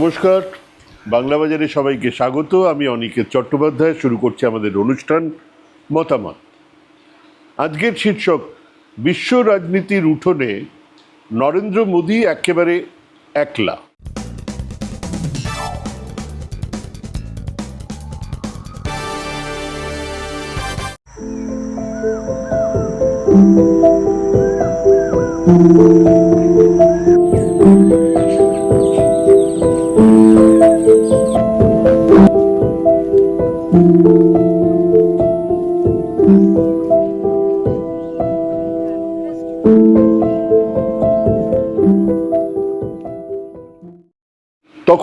নমস্কার। বাংলা বাজারে সবাইকে স্বাগত। আমি অনিকেত চট্টোপাধ্যায়। শুরু করছি আমাদের অনুষ্ঠান মতামত। আজকের শীর্ষক, বিশ্ব রাজনীতির উঠোনে নরেন্দ্র মোদী একেবারে একলা।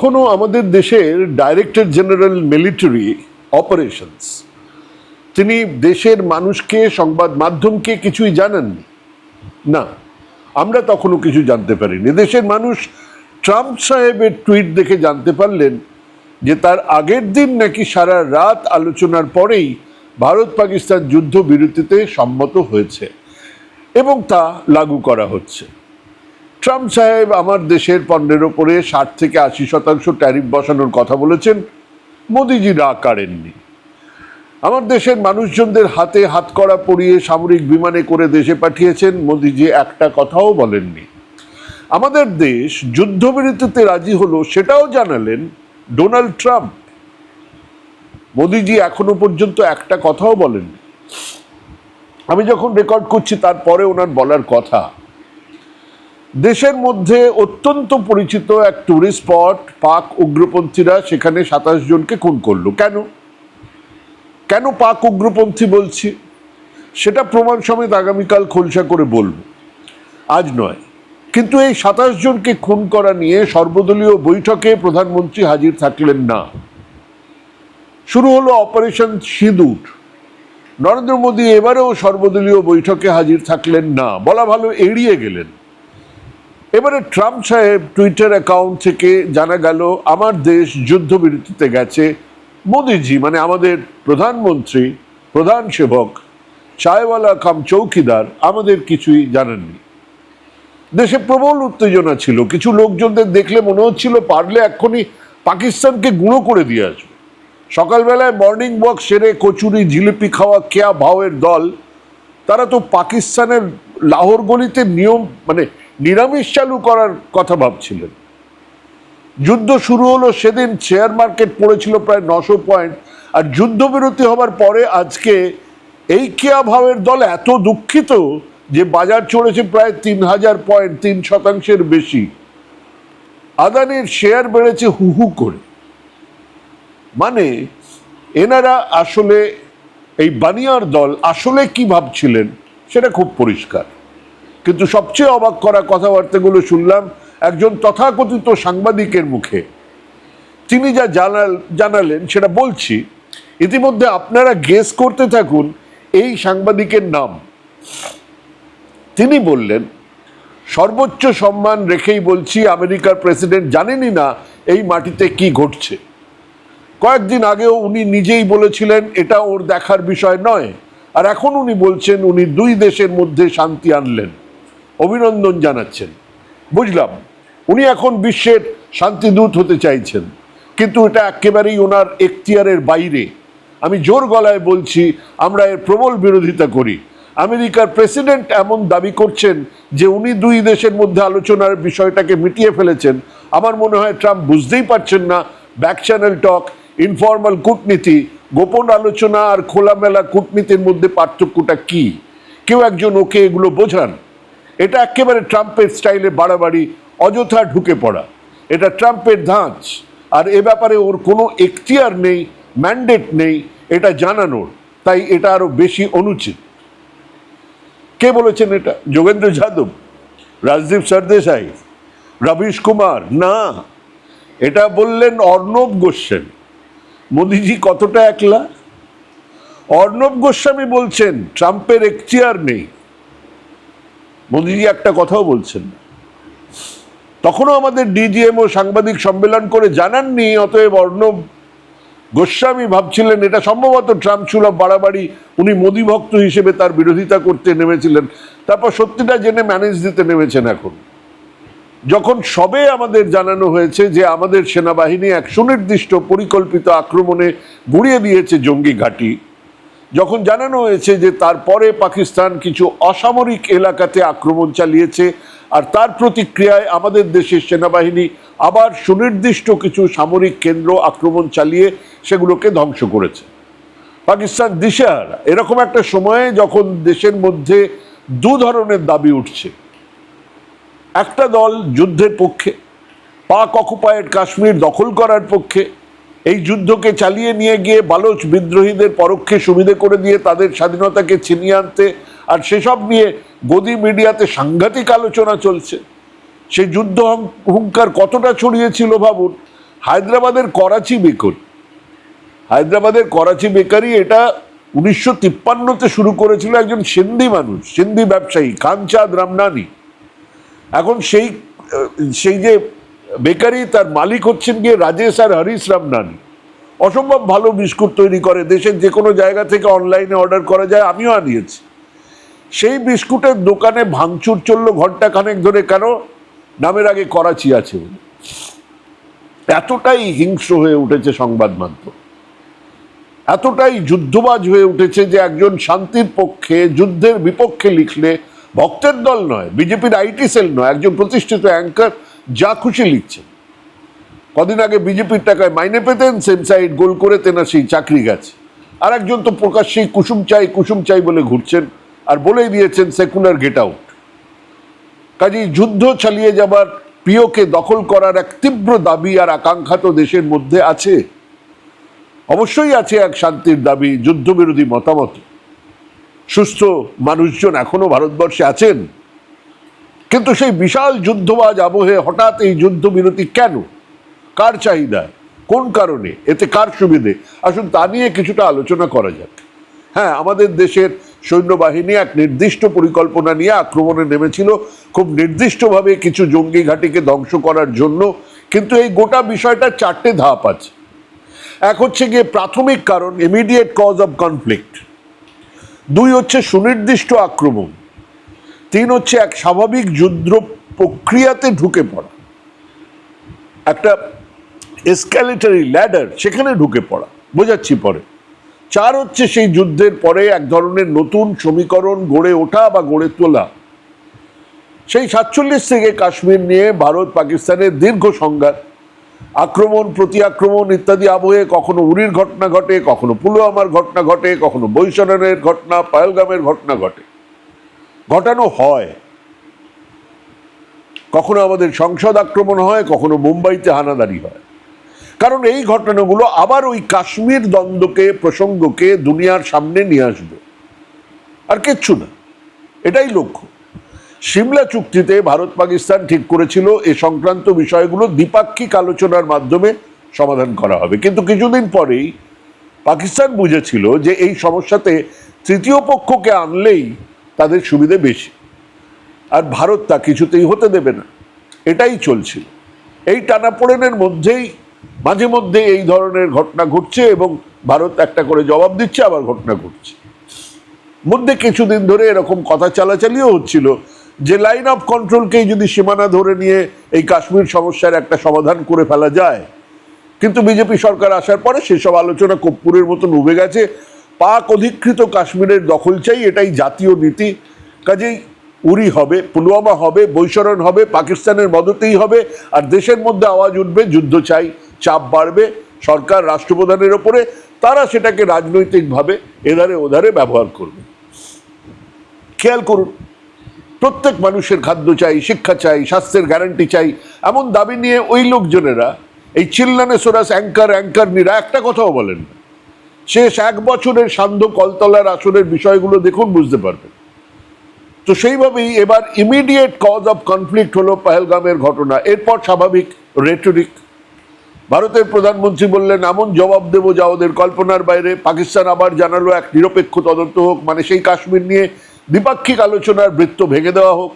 তখনও আমাদের দেশের ডাইরেক্টর জেনারেল মিলিটারি অপারেশনস তিনি দেশের মানুষকে, সংবাদ মাধ্যমকে কিছুই জানাননি। না, আমরা তখনও কিছু জানতে পারিনি। দেশের মানুষ ট্রাম্প সাহেবের টুইট দেখে জানতে পারলেন যে তার আগের দিন নাকি সারা রাত আলোচনার পরেই ভারত পাকিস্তান যুদ্ধ বিরতিতে সম্মত হয়েছে এবং তা লাগু করা হচ্ছে। ট্রাম্প সাহেব আমার দেশের পণ্যের ওপরে ষাট থেকে আশি শতাংশ ট্যারিফ বসানোর কথা বলেছেন, মোদিজি রাগ কাড়েননি আমার দেশের মানুষজনদের হাতে হাতকড়া পরিয়ে সামরিক বিমানে করে দেশে পাঠিয়েছেন, মোদিজি একটা কথাও বলেননি। আমাদের দেশ যুদ্ধবিরতিতে রাজি হলো সেটাও জানালেন ডোনাল্ড ট্রাম্প। মোদিজি এখনও পর্যন্ত একটা কথাও বলেননি। আমি যখন রেকর্ড করছি তারপরে ওনার বলার কথা। দেশের মধ্যে অত্যন্ত পরিচিত এক ট্যুরিস্ট স্পট পাক উগ্রপন্থীরা সেখানে সাতাশ জনকে খুন করল। কেন? কেন পাক উগ্রপন্থী বলছি? সেটা প্রমাণ সমেত আগামীকাল খোলসা করে বলব। আজ নয়। কিন্তু এই সাতাশ জনকে খুন করা নিয়ে সর্বদলীয় বৈঠকে প্রধানমন্ত্রী হাজির থাকলেন না। শুরু হলো অপারেশন সিঁদুর। নরেন্দ্র মোদী এবারেও সর্বদলীয় বৈঠকে হাজির থাকলেন না। বলা ভালো এড়িয়ে গেলেন। এবারে ট্রাম্প সাহেব টুইটার অ্যাকাউন্ট থেকে জানা গেল, আমার দেশ যুদ্ধবিরতিতে গেছে। মোদিজি মানে আমাদের প্রধানমন্ত্রী, প্রধান সেবক চায়ওয়ালা কাম চৌকিদার, আমাদের কিছুই জানাননি। দেশে প্রবল উত্তেজনা ছিল। কিছু লোকজনদের দেখলে মনে হচ্ছিল পারলে এক্ষুনি পাকিস্তানকে গুঁড়ো করে দিয়ে আসবে। সকালবেলায় মর্নিং ওয়াক সেরে কচুরি, জিলিপি খাওয়া, কেয়া ভাওয়ের দল, তারা তো পাকিস্তানের লাহোর গলিতে নিয়ম মানে নিরামিষ চালু করার কথা ভাবছিলেন। যুদ্ধ শুরু হলো সেদিন শেয়ার মার্কেট পড়েছিল প্রায় নশো পয়েন্ট আর যুদ্ধবিরতি হবার পরে আজকে এই কেয়া ভাবের দল এত দুঃখিত যে বাজার চড়েছে প্রায় তিন হাজার পয়েন্ট তিন শতাংশের বেশি। আদানির শেয়ার বেড়েছে হু হু করে। মানে এনারা আসলে এই বানিয়ার দল আসলে কি ভাবছিলেন সেটা খুব পরিষ্কার। কিন্তু সবচেয়ে অবাক করা কথাবার্তাগুলো শুনলাম একজন তথাকথিত সাংবাদিকের মুখে। তিনি যা জানাল, জানালেন সেটা বলছি, ইতিমধ্যে আপনারা গেস করতে থাকুন এই সাংবাদিকের নাম। তিনি বললেন, সর্বোচ্চ সম্মান রেখেই বলছি আমেরিকার প্রেসিডেন্ট জানেনই না এই মাটিতে কি ঘটছে। কয়েকদিন আগেও উনি নিজেই বলেছিলেন, এটা ওর দেখার বিষয় নয়। আর এখন উনি বলছেন, উনি দুই দেশের মধ্যে শান্তি আনলেন। অভিনন্দন জানাচ্ছেন। বুঝলাম, উনি এখন বিশ্বের শান্তিদূত হতে চাইছেন, কিন্তু এটা একেবারেই ওনার এখতিয়ারের বাইরে। আমি জোর গলায় বলছি, আমরা এর প্রবল বিরোধিতা করি। আমেরিকার প্রেসিডেন্ট এমন দাবি করছেন যে উনি দুই দেশের মধ্যে আলোচনার বিষয়টাকে মিটিয়ে ফেলেছেন। আমার মনে হয় ট্রাম্প বুঝতেই পারছেন না, ব্যাক চ্যানেল টক, ইনফর্মাল কূটনীতি, গোপন আলোচনা আর খোলামেলা কূটনীতির মধ্যে পার্থক্যটা কি? কেউ একজন ওকে এগুলো বোঝান। এটা একেবারে ট্রাম্পের স্টাইলে বাড়াবাড়ি, অযথা ঢুকে পড়া। এটা ট্রাম্পের ধাঁচ। আর এ ব্যাপারে ওর কোনো এখতিয়ার নেই ম্যান্ডেট নেই, এটা জানানোর। তাই এটা আরও বেশি অনুচিত। কে বলেছেন এটা? যোগেন্দ্র যাদব, রাজদীপ সরদেশাই, রবিশ কুমার? না। এটা বললেন অর্ণব গোস্বামী। মোদিজি কতটা একলা? অর্ণব গোস্বামী বলছেন, ট্রাম্পের এখতিয়ার নেই। মোদিজি একটা কথাও বলছেন। না তখনও আমাদের ডিজিএম ও সাংবাদিক সম্মেলন করে জানাননি, অতএব অর্ণব গোস্বামী ভাবছিলেন এটা সম্ভবত ট্রাম্প সুলভ বাড়াবাড়ি, উনি মোদি ভক্ত হিসেবে তার বিরোধিতা করতে নেমেছিলেন। তারপর সত্যিটা জেনে ম্যানেজ দিতে নেমেছেন এখন। যখন সবে আমাদের জানানো হয়েছে যে আমাদের সেনাবাহিনী এক সুনির্দিষ্ট পরিকল্পিত আক্রমণে গুড়িয়ে দিয়েছে জঙ্গি ঘাঁটি যখন জানানো হয়েছে যে তারপরে পাকিস্তান কিছু অসামরিক এলাকাতে আক্রমণ চালিয়েছে আর তার প্রতিক্রিয়ায় আমাদের দেশের সেনাবাহিনী আবার সুনির্দিষ্ট কিছু সামরিক কেন্দ্র আক্রমণ চালিয়ে সেগুলোকে ধ্বংস করেছে। পাকিস্তান দিশেহারা, এরকম একটা সময়ে যখন দেশের মধ্যে দু ধরনের দাবি উঠছে। একটা দল যুদ্ধের পক্ষে, পাক অকুপায়েড কাশ্মীর দখল করার পক্ষে এই যুদ্ধকে চালিয়ে নিয়ে গিয়ে বালোচ বিদ্রোহীদের পরোক্ষে সুবিধে করে দিয়ে তাদের স্বাধীনতাকে ছিনিয়ে আনতে আর সেসব নিয়ে গদি মিডিয়াতে সাংঘাতিক আলোচনা চলছে। সেই যুদ্ধ হুঙ্কার কতটা ছড়িয়েছিল ভাবুন? হায়দ্রাবাদের করাচি বেকর হায়দ্রাবাদের করাচি বেকারি এটা উনিশশো তিপ্পান্নতে শুরু করেছিল একজন সিন্ধি মানুষ, সিন্ধি ব্যবসায়ী কানচাঁদ রামনানি। এখন সেই সেই যে বেকারি তার মালিক হচ্ছেন গিয়ে রাজেশ আর হরিশ রামনানি। অসম্ভব ভালো বিস্কুট তৈরি করে, দেশের যে কোনো জায়গা থেকে অনলাইনে অর্ডার করা যায়, আমিও আনিয়েছি। সেই বিস্কুটের দোকানে ভাঙচুর চলল ঘণ্টা খানেক ধরে, কেন? নামের আগে করাচি আছে এতটাই হিংস্র হয়ে উঠেছে সংবাদ মাধ্যম। এতটাই যুদ্ধবাজ হয়ে উঠেছে যে একজন শান্তির পক্ষে, যুদ্ধের বিপক্ষে লিখলে ভক্তের দল নয়, বিজেপির আইটি সেল নয়, একজন প্রতিষ্ঠিত অ্যাঙ্কার যা খুশি লিখছেন কদিন আগে বিজেপির টাকায় মাইনে পেতেন, সেম সাইড গোল করে তেনা সেই চাকরি গেছে। আর একজন তো প্রকাশ্যেই কুসুম চাই কুসুম চাই বলে ঘুরছেন আর বলেই দিয়েছেন সেকুলার গেট আউট। কাজেই যুদ্ধ চালিয়ে যাবার প্রিয়কে দখল করার এক তীব্র দাবি আর আকাঙ্ক্ষা তো দেশের মধ্যে আছে। অবশ্যই আছে এক শান্তির দাবি, যুদ্ধবিরোধী মতামত। সুস্থ মানুষজন এখনও ভারতবর্ষে আছেন? কিন্তু সেই বিশাল যুদ্ধবাজ আবহে হঠাৎ এই যুদ্ধবিরতি কেন? কার চাহিদা? কোন কারণে? এতে কার সুবিধে? আসুন তা নিয়ে কিছুটা আলোচনা করা যাক। হ্যাঁ আমাদের দেশের সৈন্যবাহিনী এক নির্দিষ্ট পরিকল্পনা নিয়ে আক্রমণে নেমেছিল। খুব নির্দিষ্টভাবে কিছু জঙ্গি ঘাঁটিকে ধ্বংস করার জন্য। কিন্তু এই গোটা বিষয়টা চারটে ধাপ আছে। এক হচ্ছে গিয়ে প্রাথমিক কারণ ইমিডিয়েট কজ অব কনফ্লিক্ট দুই হচ্ছে সুনির্দিষ্ট আক্রমণ। তিন হচ্ছে এক স্বাভাবিক যুদ্ধ প্রক্রিয়াতে ঢুকে পড়া। একটা এসক্যালেটারি ল্যাডার সেখানে ঢুকে পড়া, বোঝাচ্ছি পরে। চার হচ্ছে সেই যুদ্ধের পরে এক ধরনের নতুন সমীকরণ গড়ে ওঠা বা গড়ে তোলা। সেই সাতচল্লিশ থেকে কাশ্মীর নিয়ে ভারত, পাকিস্তানের দীর্ঘ সংঘাত, আক্রমণ প্রতি আক্রমণ ইত্যাদি আবহে কখনো উরির ঘটনা ঘটে, কখনো পুলওয়ামার ঘটনা ঘটে, কখনো বৈশরণের ঘটনা পায়লগামের ঘটনা ঘটে। ঘটানো হয়। কখনো আমাদের সংসদ আক্রমণ হয়, কখনো মুম্বাইতে হানাদারি হয়। কারণ এই ঘটনাগুলো আবার ওই কাশ্মীর দ্বন্দ্বকে, প্রসঙ্গকে দুনিয়ার সামনে নিয়ে আসবে। আর কিচ্ছু না। এটাই লক্ষ্য। সিমলা চুক্তিতে ভারত পাকিস্তান ঠিক করেছিল, এ সংক্রান্ত বিষয়গুলো দ্বিপাক্ষিক আলোচনার মাধ্যমে সমাধান করা হবে। কিন্তু কিছুদিন পরেই পাকিস্তান বুঝেছিল যে এই সমস্যাতে তৃতীয় পক্ষকে আনলেই তাদের সুবিধে বেশি। আর ভারত তা কিছুতেই হতে দেবে না। এটাই চলছিল। এই টানাপোড়েনের মধ্যেই, মাঝে মধ্যে এই ধরনের ঘটনা ঘটছে এবং ভারত একটা করে জবাব দিচ্ছে, আবার ঘটনা ঘটছে। মধ্যে কিছুদিন ধরে এরকম কথা চালাচালিও হচ্ছিল যে লাইন অফ কন্ট্রোলকেই যদি সীমানা ধরে নিয়ে এই কাশ্মীর সমস্যার একটা সমাধান করে ফেলা যায়, কিন্তু বিজেপি সরকার আসার পরে সেসব আলোচনা কর্পূরের মতন উবে গেছে। পাক অধিকৃত কাশ্মীরের দখল চাই, এটাই জাতীয় নীতি। কাজেই উরি হবে, পুলওয়ামা হবে, বৈশরণ হবে, পাকিস্তানের মদতেই হবে, আর দেশের মধ্যে আওয়াজ উঠবে, যুদ্ধ চাই, চাপ বাড়বে, সরকার রাষ্ট্রপ্রধানের ওপরে, তারা সেটাকে রাজনৈতিকভাবে এধারে ওধারে ব্যবহার করবে। খেয়াল করুন, প্রত্যেক মানুষের খাদ্য চাই, শিক্ষা চাই, স্বাস্থ্যের গ্যারান্টি চাই, এমন দাবি নিয়ে ওই লোকজনেরা, এই চিল্লানে সোরাস অ্যাঙ্কার অ্যাঙ্কার নিরা একটা কথাও বলেন না। শেষ এক বছরের সান্ধ্য কলতলার আসনের বিষয়গুলো দেখুন, বুঝতে পারবেন। তো সেইভাবেই এবার ইমিডিয়েট কজ অফ কনফ্লিক্ট হলো পাহেলগামের ঘটনা। এরপর স্বাভাবিক রেটরিক ভারতের প্রধানমন্ত্রী বললেন, এমন জবাব দেবো যা ওদের কল্পনার বাইরে। পাকিস্তান আবার জানালো, এক নিরপেক্ষ তদন্ত হোক মানে সেই কাশ্মীর নিয়ে দ্বিপাক্ষিক আলোচনার বৃত্ত ভেঙে দেওয়া হোক।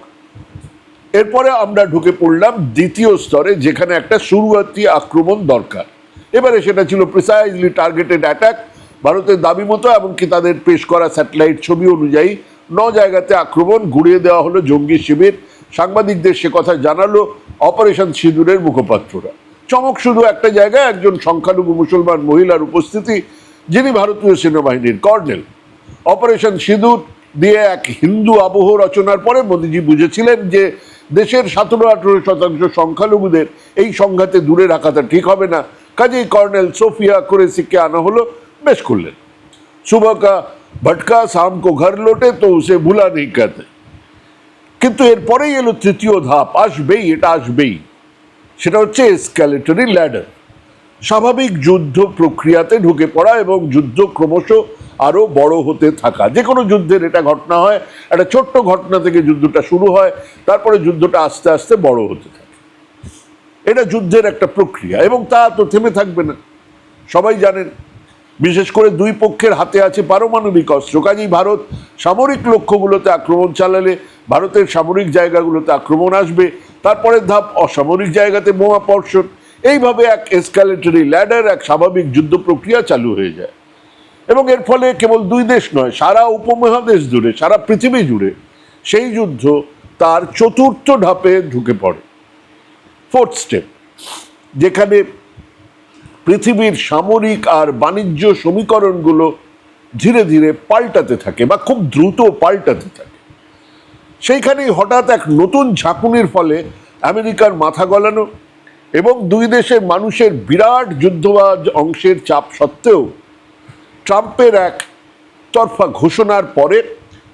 এরপরে আমরা ঢুকে পড়লাম দ্বিতীয় স্তরে, যেখানে একটা শুরুয়াতি আক্রমণ দরকার। এবারে সেটা ছিল প্রিসাইজলি টার্গেটেড অ্যাটাক ভারতের দাবি মতো এমনকি তাদের পেশ করা স্যাটেলাইট ছবি অনুযায়ী ন জায়গাতে আক্রমণ ঘুরিয়ে দেওয়া হলো জঙ্গি শিবির। সাংবাদিকদের সে কথা জানালো অপারেশন সিঁদুরের মুখপাত্ররা। চমক শুধু একটা জায়গায় একজন সংখ্যালঘু মুসলমান মহিলার উপস্থিতি, যিনি ভারতীয় সেনাবাহিনীর কর্নেল। অপারেশন সিঁদুর দিয়ে এক হিন্দু আবহ রচনার পরে মোদীজি বুঝেছিলেন যে দেশের সতেরো আঠেরো শতাংশ সংখ্যালঘুদের এই সংঘাতে দূরে রাখাটা ঠিক হবে না। কাজেই কর্নেল সোফিয়া কুরেসিকে আনা হলো বেশ করলেন सुबह का भटका शाम को घर लौटे तो उसे भूला नहीं कहते কিন্তু এরপরেই এলো তৃতীয় ধাপ আসবেই এটা আসবেই সেটা হচ্ছে এসক্যালেটরি ল্যাডার স্বাভাবিক যুদ্ধ প্রক্রিয়াতে ঢুকে পড়া এবং যুদ্ধ ক্রমশ আরো বড় হতে থাকা যে কোনো যুদ্ধের এটা ঘটনা হয় একটা ছোট্ট ঘটনা থেকে যুদ্ধটা শুরু হয় তারপরে যুদ্ধটা আস্তে আস্তে বড় হতে থাকে এটা যুদ্ধের একটা প্রক্রিয়া এবং তা তো থেমে থাকবে না সবাই জানেন বিশেষ করে দুই পক্ষের হাতে আছে পারমাণবিক অস্ত্র। কাজেই ভারত সামরিক লক্ষ্যগুলোতে আক্রমণ চালালে ভারতের সামরিক জায়গাগুলোতে আক্রমণ আসবে তারপরের ধাপ অসামরিক জায়গাতে বোমা এইভাবে এক এসকালেটরি ল্যাডার এক স্বাভাবিক যুদ্ধ প্রক্রিয়া চালু হয়ে যায়। এবং এর ফলে কেবল দুই দেশ নয়, সারা উপমহাদেশ জুড়ে, সারা পৃথিবী জুড়ে সেই যুদ্ধ তার চতুর্থ ধাপে ঢুকে পড়ে। ফোর্থ স্টেপ যেখানে পৃথিবীর সামরিক আর বাণিজ্য সমীকরণগুলো ধীরে ধীরে পাল্টাতে থাকে বা খুব দ্রুত পাল্টাতে থাকে। সেইখানেই হঠাৎ এক নতুন ঝাঁকুনির ফলে আমেরিকার মাথা গলানো এবং দুই দেশের মানুষের বিরাট যুদ্ধবাজ অংশের চাপ সত্ত্বেও ট্রাম্পের এক তরফা ঘোষণার পরে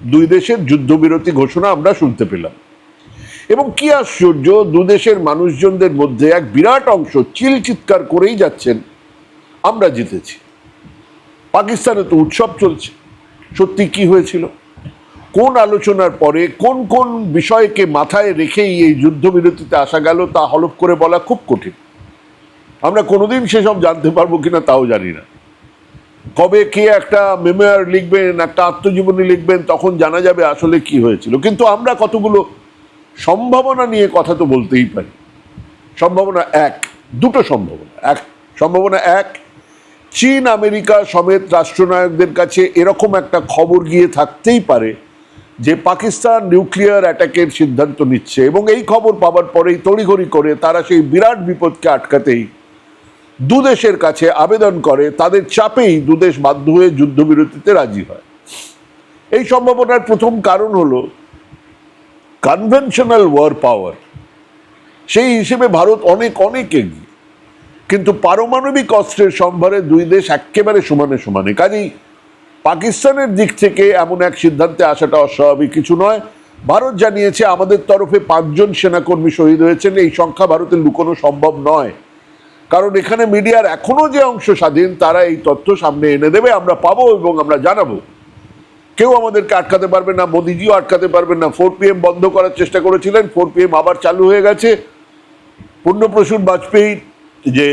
দুই দেশের যুদ্ধবিরতি ঘোষণা আমরা শুনতে পেলাম। এবং কি আশ্চর্য, দুদেশের মানুষজনদের মধ্যে এক বিরাট অংশ চিল চিৎকার করেই যাচ্ছেন। আমরা জিতেছি। পাকিস্তানে তো উৎসব চলছে। সত্যি কি হয়েছিল? কোন আলোচনার পরে কোন কোন বিষয়কে মাথায় রেখেই এই যুদ্ধবিরতিতে আসা গেল তা হলফ করে বলা খুব কঠিন। আমরা কোনোদিন সেসব জানতে পারব কিনা তাও জানি না। কবে কে একটা মেমোয়ার লিখবেন, একটা আত্মজীবনী লিখবেন, তখন জানা যাবে আসলে কি হয়েছিল। কিন্তু আমরা কতগুলো সম্ভাবনা নিয়ে কথা তো বলতেই পারি। সম্ভাবনা এক, দুটো সম্ভাবনা। এক সম্ভাবনা এক, চীন, আমেরিকা সমেত রাষ্ট্রনায়কদের কাছে এরকম একটা খবর গিয়ে থাকতেই পারে যে পাকিস্তান নিউক্লিয়ার অ্যাটাকের সিদ্ধান্ত নিচ্ছে এবং এই খবর পাওয়ার পরেই তড়িঘড়ি করে তারা সেই বিরাট বিপদকে আটকাতেই দুদেশের কাছে আবেদন করে, তাদের চাপেই দুদেশ বাধ্য হয়ে যুদ্ধবিরতিতে রাজি হয়। এই সম্ভাবনার প্রথম কারণ হলো কনভেনশনাল ওয়ার পাওয়ার সেই হিসেবে ভারত অনেক অনেক এগিয়ে। কিন্তু পারমাণবিক অস্ত্রের সম্ভারে দুই দেশ একেবারে সমানে সমানে। কাজেই পাকিস্তানের দিক থেকে এমন এক সিদ্ধান্তে আসাটা অস্বাভাবিক কিছু নয়। ভারত জানিয়েছে, আমাদের তরফে পাঁচজন সেনাকর্মী শহীদ হয়েছেন। এই সংখ্যা ভারতে লুকোনো সম্ভব নয়। কারণ এখানে মিডিয়ার এখনও যে অংশ স্বাধীন, তারা এই তথ্য সামনে এনে দেবে। আমরা পাবো এবং আমরা জানাব। কেউ আমাদেরকে আটকাতে পারবে না, মোদিজিও আটকাতে পারবেন না। ফোর পিএম বন্ধ করার চেষ্টা করেছিলেন ফোর পিএম আবার চালু হয়ে গেছে। পূর্ণপ্রসূন বাজপেয়ী যে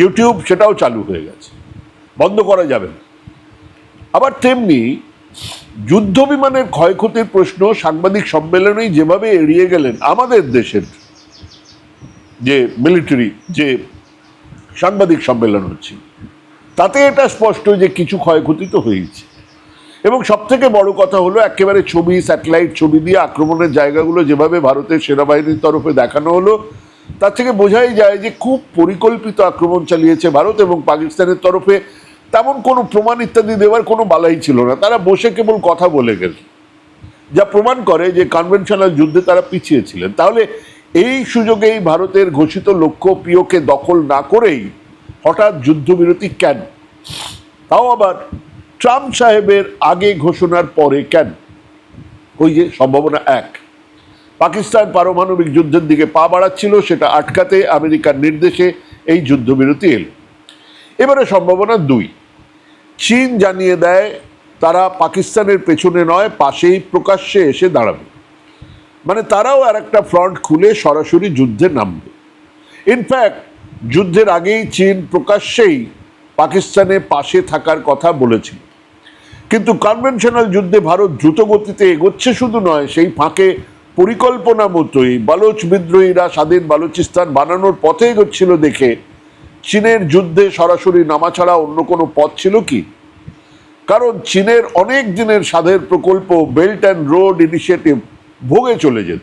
ইউটিউব সেটাও চালু হয়ে গেছে। বন্ধ করা যাবে না। আবার তেমনি যুদ্ধ বিমানের ক্ষয়ক্ষতির প্রশ্ন সাংবাদিক সম্মেলনেই যেভাবে এড়িয়ে গেলেন, আমাদের দেশের যে মিলিটারি যে সাংবাদিক সম্মেলন হচ্ছে, তাতে এটা স্পষ্ট যে কিছু ক্ষয়ক্ষতি তো হয়েছে। এবং সব থেকে বড় কথা হলো একেবারে ছবি, স্যাটেলাইট ছবি দিয়ে আক্রমণের জায়গাগুলো যেভাবে ভারতের সেনাবাহিনীর তরফে দেখানো হলো, তার থেকে বোঝাই যায় যে খুব পরিকল্পিত আক্রমণ চালিয়েছে ভারত এবং পাকিস্তানের তরফে। তেমন কোনো প্রমাণ ইত্যাদি দেওয়ার কোনো বালাই ছিল না। তারা বসে কেবল কথা বলে গেল। যা প্রমাণ করে যে কনভেনশনাল যুদ্ধে তারা পিছিয়ে ছিলেন। তাহলে এই সুযোগেই ভারতের ঘোষিত লক্ষ্য প্রিয়কে দখল না করেই হঠাৎ যুদ্ধবিরতি কেন? তাও আবার ট্রাম্প সাহেবের আগে ঘোষণার পরে কেন? ওই যে সম্ভাবনা এক। পাকিস্তান পারমাণবিক যুদ্ধের দিকে পা বাড়াচ্ছিল, সেটা আটকাতে আমেরিকার নির্দেশে এই যুদ্ধবিরতি এলো। এবারে সম্ভাবনা দুই। চীন জানিয়ে দেয়, তারা পাকিস্তানের পেছনে নয়, পাশেই প্রকাশ্যে এসে দাঁড়াবে। মানে তারাও আর একটা ফ্রন্ট খুলে সরাসরি যুদ্ধে নামবে। ইনফ্যাক্ট যুদ্ধের আগেই চীন প্রকাশ্যেই পাকিস্তানে পাশে থাকার কথা বলেছিল। কিন্তু কনভেনশনাল যুদ্ধে ভারত দ্রুত গতিতে এগোচ্ছে শুধু নয়, সেই ফাঁকে পরিকল্পনা মতোই বালোচ বিদ্রোহীরা স্বাধীন বালুচিস্তান বানানোর পথে এগোচ্ছিল দেখে। চীনের যুদ্ধে সরাসরি নামা ছাড়া অন্য কোনো পথ ছিল কি? কারণ চীনের অনেক দিনের সাধের প্রকল্প বেল্ট অ্যান্ড রোড ইনিশিয়েটিভ ভোগে চলে যেত।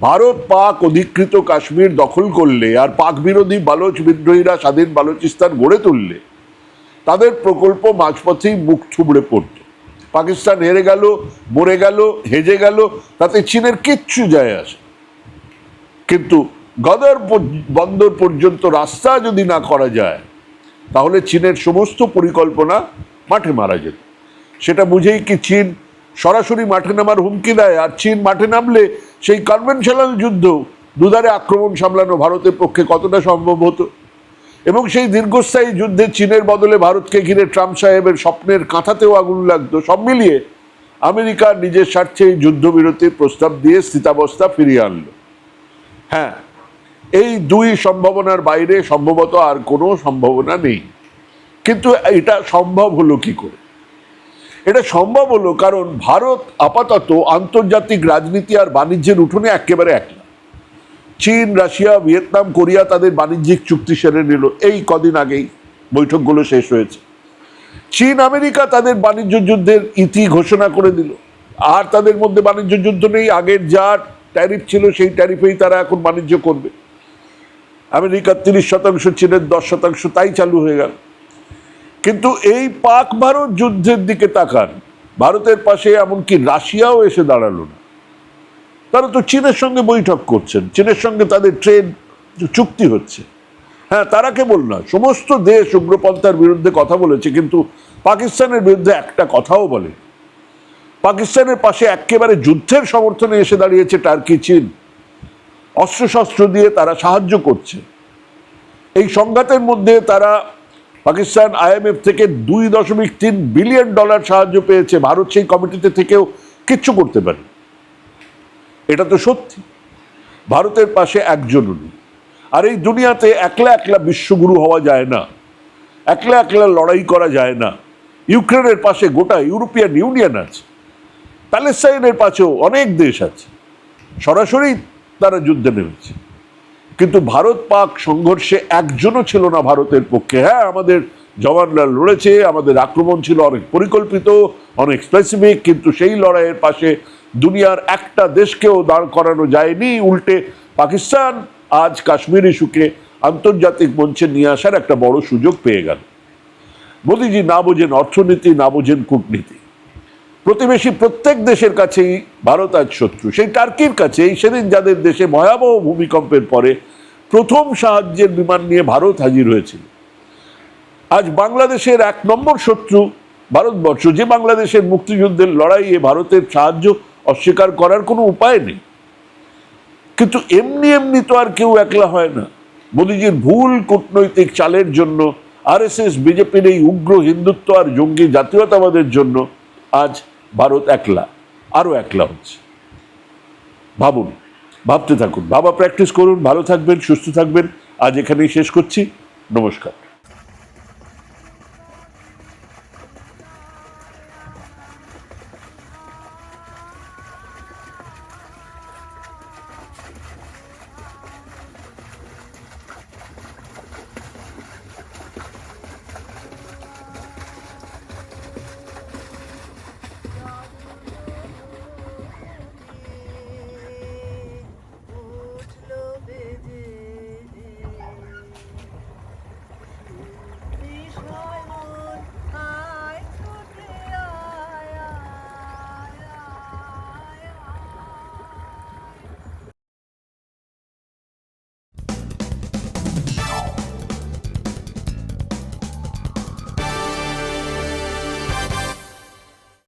ভারত পাক অধিকৃত কাশ্মীর দখল করলে আর পাক বিরোধী বালোচ বিদ্রোহীরা স্বাধীন বালুচিস্তান গড়ে তুললে। তাদের প্রকল্প মাঝপথেই মুখ থুবড়ে পড়ত। পাকিস্তান হেরে গেল, মরে গেল, হেজে গেল, তাতে চীনের কিচ্ছু যায় আসে কিন্তু গদর বন্দর পর্যন্ত রাস্তা যদি না করা যায়, তাহলে চীনের সমস্ত পরিকল্পনা মাঠে মারা যেত। সেটা বুঝেই কি চীন সরাসরি মাঠে নামার হুমকি দেয়? আর চীন মাঠে নামলে সেই কনভেনশনাল যুদ্ধ দুধারে আক্রমণ সামলানো ভারতের পক্ষে কতটা সম্ভব হতো? এবং সেই দীর্ঘস্থায়ী যুদ্ধে চীনের বদলে ভারতকে ঘিরে ট্রাম্প সাহেবের স্বপ্নের কাঁথাতেও আগুন লাগতো। সব মিলিয়ে আমেরিকা নিজের স্বার্থে এই যুদ্ধবিরতির প্রস্তাব দিয়ে স্থিতাবস্থা ফিরিয়ে আনলো। হ্যাঁ এই দুই সম্ভাবনার বাইরে সম্ভবত আর কোনো সম্ভাবনা নেই। কিন্তু এটা সম্ভব হলো কি করে? এটা সম্ভব হলো কারণ ভারত আপাতত আন্তর্জাতিক রাজনীতি আর বাণিজ্যের উঠোনে একেবারে একলা। চীন, রাশিয়া, ভিয়েতনাম, কোরিয়া তাদের বাণিজ্যিক চুক্তি সেরে নিল। এই কদিন আগেই বৈঠকগুলো শেষ হয়েছে। চীন, আমেরিকা তাদের বাণিজ্য যুদ্ধের ইতি ঘোষণা করে দিল। আর তাদের মধ্যে বাণিজ্য যুদ্ধ নেই, আগের যা ট্যারিফ ছিল সেই ট্যারিফেই তারা এখন বাণিজ্য করবে। আমেরিকার তিরিশ শতাংশ, চীনের দশ শতাংশ, তাই চালু হয়ে গেল। কিন্তু এই পাক ভারত যুদ্ধের দিকে তাকান। ভারতের পাশে এমনকি রাশিয়াও এসে দাঁড়াল না। তারা তো চীনের সঙ্গে বৈঠক করছেন, চীনের সঙ্গে তাদের ট্রেড চুক্তি হচ্ছে। হ্যাঁ তারা কেবল না সমস্ত দেশ উগ্রপন্থার বিরুদ্ধে কথা বলেছে, কিন্তু পাকিস্তানের বিরুদ্ধে একটা কথাও বলে পাকিস্তানের পাশে একেবারে যুদ্ধের সমর্থনে এসে দাঁড়িয়েছে টার্কি, চীন। অস্ত্রশস্ত্র দিয়ে তারা সাহায্য করছে। এই সংঘাতের মধ্যে তারা পাকিস্তান আইএমএফ থেকে দুই দশমিক তিন বিলিয়ন ডলার সাহায্য পেয়েছে, ভারত সেই কমিটিতে থেকেও কিচ্ছু করতে পারে এটা তো সত্যি। ভারতের পাশে একজনও নেই আর এই দুনিয়াতে একলা একলা বিশ্বগুরু হওয়া যায় না। একলা একলা লড়াই করা যায় না। ইউক্রেনের পাশে গোটা ইউরোপিয়ান ইউনিয়ন আছে। প্যালেস্টাইনের পাশেও অনেক দেশ আছে। সরাসরি তারা যুদ্ধে নেমেছে। কিন্তু ভারত পাক সংঘর্ষে একজনও ছিল না ভারতের পক্ষে। হ্যাঁ আমাদের জওয়ানরা লড়েছে, আমাদের আক্রমণ ছিল অনেক পরিকল্পিত, অনেক স্পেসিফিক কিন্তু সেই লড়াইয়ের পাশে দুনিয়ার একটা দেশকেও দাঁড় করানো যায়নি, উল্টে পাকিস্তান আজ কাশ্মীর ইস্যুকে আন্তর্জাতিক মঞ্চে নিয়ে আসার একটা বড় সুযোগ পেয়ে গেল। মোদিজি না বোঝেন অর্থনীতি, না বোঝেন কূটনীতি। প্রতিবেশী প্রত্যেক দেশের কাছেই ভারত আজ শত্রু। সেই টার্কির কাছেই সেদিন যাদের দেশে ভয়াবহ ভূমিকম্পের পরে প্রথম সাহায্যের বিমান নিয়ে ভারত হাজির হয়েছিল। আজ বাংলাদেশের এক নম্বর শত্রু ভারতবর্ষ, যে বাংলাদেশের মুক্তিযুদ্ধের লড়াইয়ে ভারতের সাহায্য অস্বীকার করার কোনো উপায় নেই। কিন্তু এমনি এমনি তো আর কেউ একলা হয় না। মোদিজির ভুল কূটনৈতিক চালের জন্য, আরএসএস, বিজেপির এই উগ্র হিন্দুত্ব আর জঙ্গি জাতীয়তাবাদের জন্য আজ ভারত একলা আরও একলা হচ্ছে। ভাবুন, ভাবতে থাকুন। বাবা প্র্যাকটিস করুন। ভালো থাকবেন, সুস্থ থাকবেন। আজ এখানেই শেষ করছি। নমস্কার।